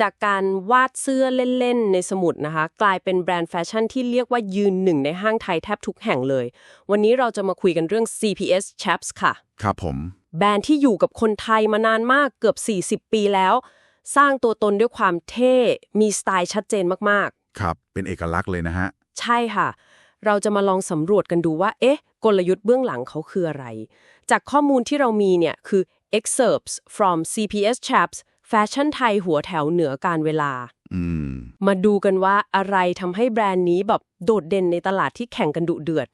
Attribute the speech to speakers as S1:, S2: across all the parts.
S1: จากการวาดเสื้อเล่นๆ ในสมุดนะคะ กลายเป็นแบรนด์แฟชั่นที่เรียกว่ายืนหนึ่งในห้างไทยแทบทุกแห่งเลย วันนี้เราจะมาคุยกันเรื่อง CPS Chaps ค่ะ
S2: ครับผม
S1: แบรนด์ที่อยู่กับคนไทยมานานมากเกือบ 40 ปีแล้ว สร้างตัวตนด้วยความเท่ มีสไตล์ชัดเจนมาก
S2: ครับ เป็นเอกลักษณ์เลยนะฮะ
S1: ๆใช่ค่ะ เราจะมาลองสำรวจกันดูว่า เอ๊ะ กลยุทธ์เบื้องหลังเขาคืออะไร จากข้อมูลที่เรามีเนี่ยคือ excerpts from CPS Chaps แฟชั่นไทยหัวแถวเหนือการเวลา
S2: อืม
S1: มาดูกันว่าอะไรทำให้แบรนด์นี้แบบโดดเด่นในตลาดที่แข่งกันดุเดือด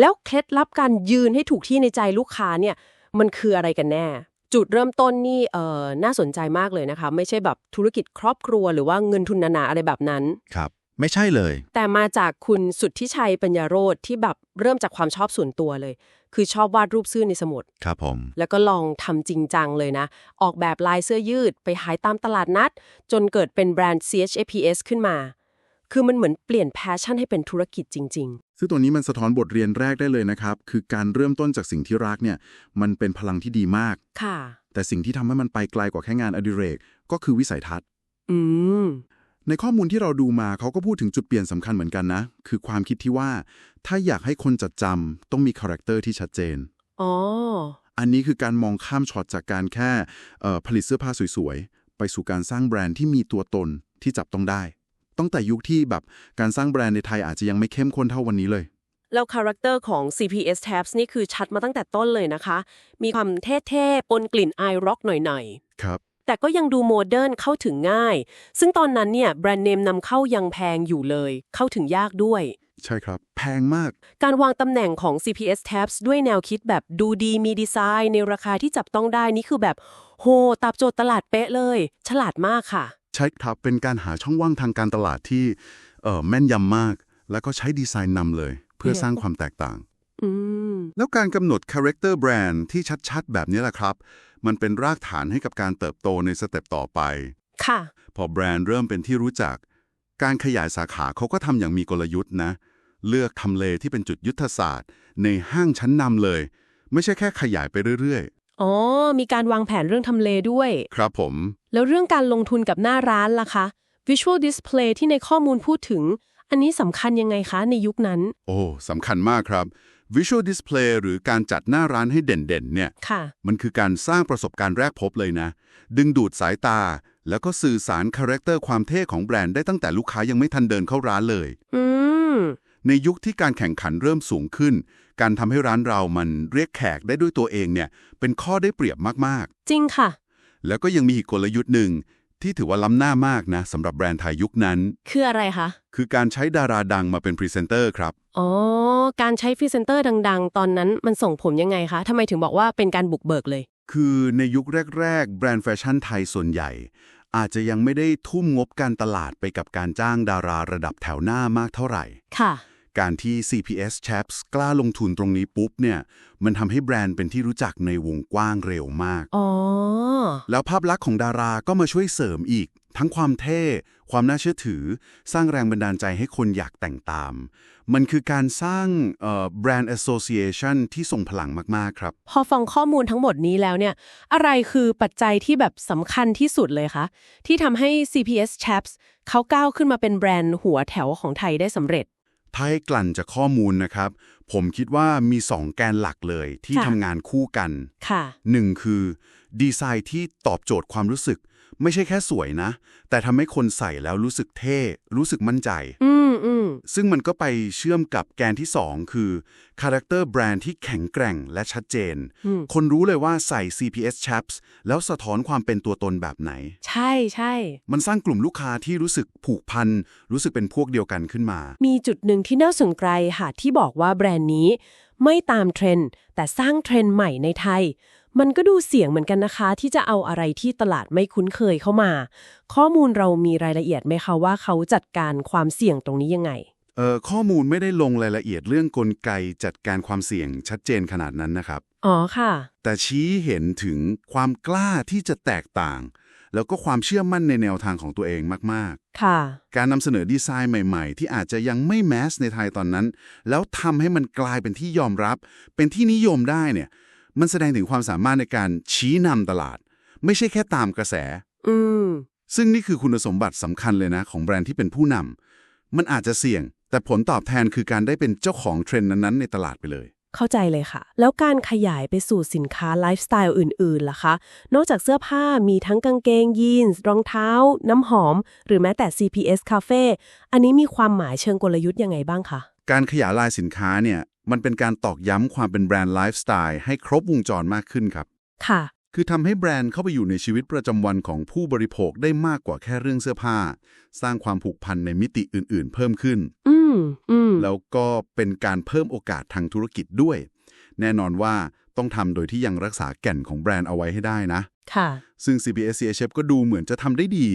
S1: แล้วเคล็ดลับการยืนให้ถูกที่ในใจลูกค้าเนี่ย มันคืออะไรกันแน่ จุดเริ่มต้นนี่เอ่อน่าสนใจมากเลยนะคะ ไม่ใช่แบบธุรกิจครอบครัวหรือว่าเงินทุนหนาๆอะไรแบบนั้น
S2: ครับ ไม่ใช่เลย
S1: แต่มาจากคุณสุทธิชัยปัญญาโรธที่แบบเริ่มจากความชอบส่วนตัวเลย คือชอบวาดรูปเสื้อในสมุด
S2: ครับผม
S1: แล้วก็ลองทำจริงจังเลยนะ ออกแบบลายเสื้อยืดไปขายตามตลาดนัด จนเกิดเป็นแบรนด์ CHAPS ขึ้นมา คือมันเหมือนเปลี่ยนแพชชั่นให้เป็นธุรกิจจริง
S3: ซึ่งตัวนี้มันสะท้อนบทเรียนแรกได้เลยนะครับ คือการเริ่มต้นจากสิ่งที่รักเนี่ย มันเป็นพลังที่ดีมาก
S1: ๆ ค่ะ
S3: แต่สิ่งที่ทำให้มันไปไกลกว่าแค่งานอดิเรก ก็คือวิสัยทัศน์
S1: อืม
S3: ในข้อมูลที่เราดูมาเขาก็พูดถึงจุดเปลี่ยนสำคัญเหมือนกันนะ คือความคิดที่ว่า ถ้าอยากให้คนจดจำต้องมีคาแรคเตอร์ที่ชัดเจน
S1: อ๋อ
S3: อันนี้คือการมองข้ามช็อตจากการแค่เอ่อผลิตเสื้อผ้าสวยๆ ไปสู่การสร้างแบรนด์ที่มีตัวตนที่จับต้องได้ ตั้งแต่ยุคที่แบบการสร้างแบรนด์ในไทยอาจจะยังไม่เข้มข้นเท่าวันนี้เลย
S1: แล้วคาแรคเตอร์ของ CPS Tabs นี่คือชัดมาตั้งแต่ต้นเลยนะคะ มีความเท่ๆ ปนกลิ่นไอร็อกหน่อย
S3: ครับ
S1: ๆ แต่ก็ยังดูโมเดิร์นเข้าถึงง่าย ซึ่งตอนนั้นเนี่ยแบรนด์เนมนำเข้ายังแพงอยู่เลย เข้าถึงยากด้วย
S3: ใช่ครับ แพงมาก
S1: การวางตำแหน่งของ CPS Tabs ด้วยแนวคิดแบบดูดีมีดีไซน์ ในราคาที่จับต้องได้นี่คือแบบ โหตอบโจทย์ตลาดเป๊ะเลย ฉลาดมากค่ะ
S3: ใช่ครับ เป็นการหาช่องว่างทางการตลาดที่เอ่อแม่นยำมาก แล้วก็ใช้ดีไซน์นำเลย เพื่อสร้างความแตกต่าง
S1: อืม
S3: แล้วการกำหนด Character Brand ที่ชัดๆ แบบนี้แหละครับ มันเป็นรากฐานให้กับการเติบโตในสเต็ปต่อไป
S1: ค่ะ
S3: พอแบรนด์เริ่มเป็นที่รู้จัก การขยายสาขาเขาก็ทำอย่างมีกลยุทธ์นะ เลือกทำเลที่เป็นจุดยุทธศาสตร์ ในห้างชั้นนำเลย ไม่ใช่แค่ขยายไปเรื่อย
S1: อ๋อ มีการวางแผนเรื่องทำเลด้วย
S3: ๆครับผม
S1: แล้วเรื่องการลงทุนกับหน้าร้านล่ะคะ Visual Display ที่ในข้อมูลพูดถึง อันนี้สำคัญยังไงคะในยุคนั้น
S3: โอ้สำคัญมากครับ Visual Display หรือการจัดหน้าร้านให้เด่นๆเนี่ย
S1: ค่ะ
S3: มันคือการสร้างประสบการณ์แรกพบเลยนะ ดึงดูดสายตา แล้วก็สื่อสารคาแรคเตอร์ความเท่ของแบรนด์ได้ตั้งแต่ลูกค้ายังไม่ทันเดินเข้าร้านเลย
S1: อืม
S3: ในยุคที่การแข่งขันเริ่มสูงขึ้น การทำให้ร้านเรามันเรียกแขกได้ด้วยตัวเองเนี่ยเป็นข้อได้เปรียบมาก
S1: จริงค่ะ
S3: ๆ แล้วก็ยังมีอีกกลยุทธ์หนึ่ง ที่ถือว่าล้ำหน้ามากนะสำหรับแบรนด์ไทยยุคนั้น
S1: คืออะไรคะ
S3: คือการใช้ดาราดังมาเป็นพรีเซนเตอร์ครับ
S1: อ๋อ การใช้พรีเซนเตอร์ดัง ๆ ตอนนั้นมันส่งผลยังไงคะทำไมถึงบอกว่าเป็นการบุกเบิกเลย
S3: คือในยุคแรก ๆ แบรนด์แฟชั่นไทยส่วนใหญ่ อาจจะยังไม่ได้ทุ่มงบการตลาดไปกับการจ้างดาราระดับแถวหน้ามากเท่าไหร่
S1: ค่ะ
S3: การที่ CPS Chaps กล้าลงทุนตรงนี้ปุ๊บเนี่ย มันทำให้แบรนด์เป็นที่รู้จักในวงกว้างเร็วมาก
S1: อ๋อ
S3: แล้วภาพลักษณ์ของดาราก็มาช่วยเสริมอีก ทั้งความเท่ ความน่าเชื่อถือ สร้างแรงบันดาลใจให้คนอยากแต่งตาม มันคือการสร้างแบรนด์ association ที่ทรงพลังมาก ๆ ครับ
S1: พอฟังข้อมูลทั้งหมดนี้แล้วเนี่ย อะไรคือปัจจัยที่แบบสำคัญที่สุดเลยคะ ที่ทำให้ CPS Chaps เขาก้าวขึ้นมาเป็นแบรนด์หัวแถวของไทยได้สำเร็จ
S3: ถ้าให้กลั่นจากข้อมูลนะครับ ผมคิดว่ามี 2 แกนหลักเลยที่
S1: ค่ะ
S3: ทำงานคู่กัน
S1: ค่ะ
S3: หนึ่งคือดีไซน์ที่ตอบโจทย์ความรู้สึก ไม่ใช่แค่สวยนะ แต่ทำให้คนใส่แล้วรู้สึกเท่ รู้สึกมั่นใจ
S1: อืมอืม
S3: ซึ่งมันก็ไปเชื่อมกับแกนที่2คือคาแรคเตอร์แบรนด์ที่แข็งแกร่งและชัดเจน
S1: อืม
S3: คนรู้เลยว่าใส่ CPS Chaps แล้วสะท้อนความเป็นตัวตนแบบไหน
S1: ใช่ใช่
S3: มันสร้างกลุ่มลูกค้าที่รู้สึกผูกพัน รู้สึกเป็นพวกเดียวกันขึ้นมา
S1: มีจุดหนึ่งที่น่าสนใจค่ะที่บอกว่าแบรนด์นี้ ไม่ตามเทรนด์แต่สร้างเทรนด์ใหม่ในไทย มันก็ดูเสี่ยงเหมือนกันนะคะ ที่จะเอาอะไรที่ตลาดไม่คุ้นเคยเข้ามา ข้อมูลเรามีรายละเอียดไหมคะว่าเขาจัดการความเสี่ยงตรงนี้ยังไง
S3: เอ่อข้อมูลไม่ได้ลงรายละเอียดเรื่องกลไกจัดการความเสี่ยงชัดเจนขนาดนั้นนะครับ
S1: อ๋อค่ะ
S3: แต่ชี้เห็นถึงความกล้าที่จะแตกต่าง แล้วก็ความเชื่อมั่นในแนวทางของตัวเองมาก
S1: ค่ะ
S3: ๆ การนำเสนอดีไซน์ใหม่ๆ ที่อาจจะยังไม่แมสในไทยตอนนั้น แล้วทำให้มันกลายเป็นที่ยอมรับ เป็นที่นิยมได้เนี่ย มันแสดงถึงความสามารถในการชี้นำตลาด ไม่ใช่แค่ตามกระแส
S1: อืม
S3: ซึ่งนี่คือคุณสมบัติสำคัญเลยนะ ของแบรนด์ที่เป็นผู้นำมันอาจจะเสี่ยง แต่ผลตอบแทนคือการได้เป็นเจ้าของเทรนด์นั้นๆในตลาดไปเลย
S1: เข้าใจเลยค่ะ แล้วการขยายไปสู่สินค้าไลฟ์สไตล์อื่นๆล่ะคะ นอกจากเสื้อผ้ามีทั้งกางเกงยีนส์รองเท้า น้ำหอม หรือแม้แต่ CPS Cafe อันนี้มีความหมายเชิงกลยุทธ์ยังไงบ้างคะ
S3: การขยายลายสินค้าเนี่ย มันเป็นการตอกย้ำความเป็นแบรนด์ไลฟ์สไตล์ให้ครบวงจรมากขึ้นครับ
S1: ค่ะ
S3: คือทำให้แบรนด์เข้าไปอยู่ในชีวิตประจำวันของผู้บริโภคได้มากกว่าแค่เรื่องเสื้อผ้า สร้างความผูกพันในมิติอื่น ๆ เพิ่มขึ้น
S1: อืมอืม
S3: แล้วก็เป็นการเพิ่มโอกาสทางธุรกิจด้วย แน่นอนว่าต้องทำโดยที่ยังรักษาแก่นของแบรนด์เอาไว้ให้ได้นะ
S1: ค่ะ
S3: ซึ่ง CPS CHF ก็ดูเหมือนจะทำได้ดี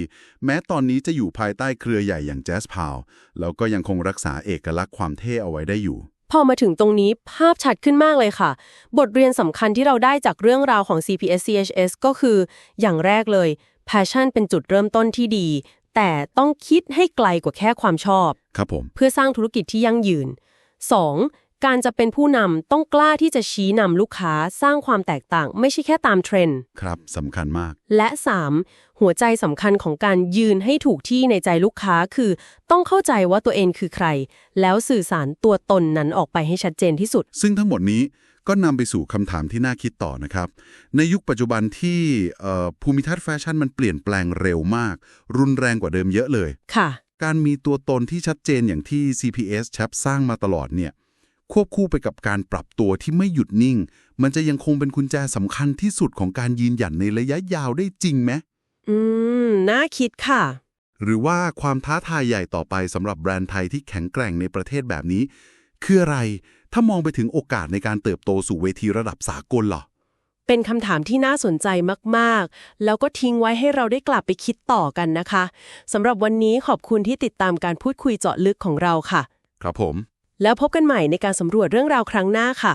S3: แม้ตอนนี้จะอยู่ภายใต้เครือใหญ่อย่าง Jazz p a l แล้วก็ยังคงรักษาเอกลักษณ์ความเท่เอาไว้ได้อยู่
S1: พอมาถึงตรงนี้ภาพชัดขึ้นมากเลยค่ะ บทเรียนสำคัญที่เราได้จากเรื่องราวของ CPS CHS ก็คือ อย่างแรกเลย passion เป็นจุดเริ่มต้นที่ดี แต่ต้องคิดให้ไกลกว่าแค่ความชอบ
S3: ครับผม
S1: เพื่อสร้างธุรกิจที่ยั่งยืน 2. การจะเป็นผู้นำต้องกล้าที่จะชี้นำลูกค้าสร้างความแตกต่าง ไม่ใช่แค่ตามเทรนด์
S3: ครับสำคัญมาก
S1: และ 3. หัวใจสำคัญของการยืนให้ถูกที่ในใจลูกค้าคือ ต้องเข้าใจว่าตัวเองคือใคร แล้วสื่อสารตัวตนนั้นออกไปให้ชัดเจนที่สุด
S3: ซึ่งทั้งหมดนี้ก็นำไปสู่คำถามที่น่าคิดต่อนะครับ ในยุคปัจจุบันที่เอ่อภูมิทัศน์แฟชั่นมันเปลี่ยนแปลงเร็วมาก รุนแรงกว่าเดิมเยอะเลย
S1: ค่ะ
S3: การมีตัวตนที่ชัดเจนอย่างที่ CPS แชปสร้างมาตลอดเนี่ย ควบคู่ไปกับการปรับตัวที่ไม่หยุดนิ่ง มันจะยังคงเป็นกุญแจสำคัญที่สุดของการยืนหยัดในระยะยาวได้จริงไหม
S1: อืม น่าคิดค่ะ
S3: หรือว่าความท้าทายใหญ่ต่อไปสำหรับแบรนด์ไทยที่แข็งแกร่งในประเทศแบบนี้ คืออะไร ถ้ามองไปถึงโอกาสในการเติบโตสู่เวทีระดับสากลเหรอ
S1: เป็นคำถามที่น่าสนใจมากๆ แล้วก็ทิ้งไว้ให้เราได้กลับไปคิดต่อกันนะคะสำหรับวันนี้ขอบคุณที่ติดตามการพูดคุยเจาะลึกของเราค่ะ
S3: ครับผม
S1: แล้วพบกันใหม่ในการสำรวจเรื่องราวครั้งหน้าค่ะ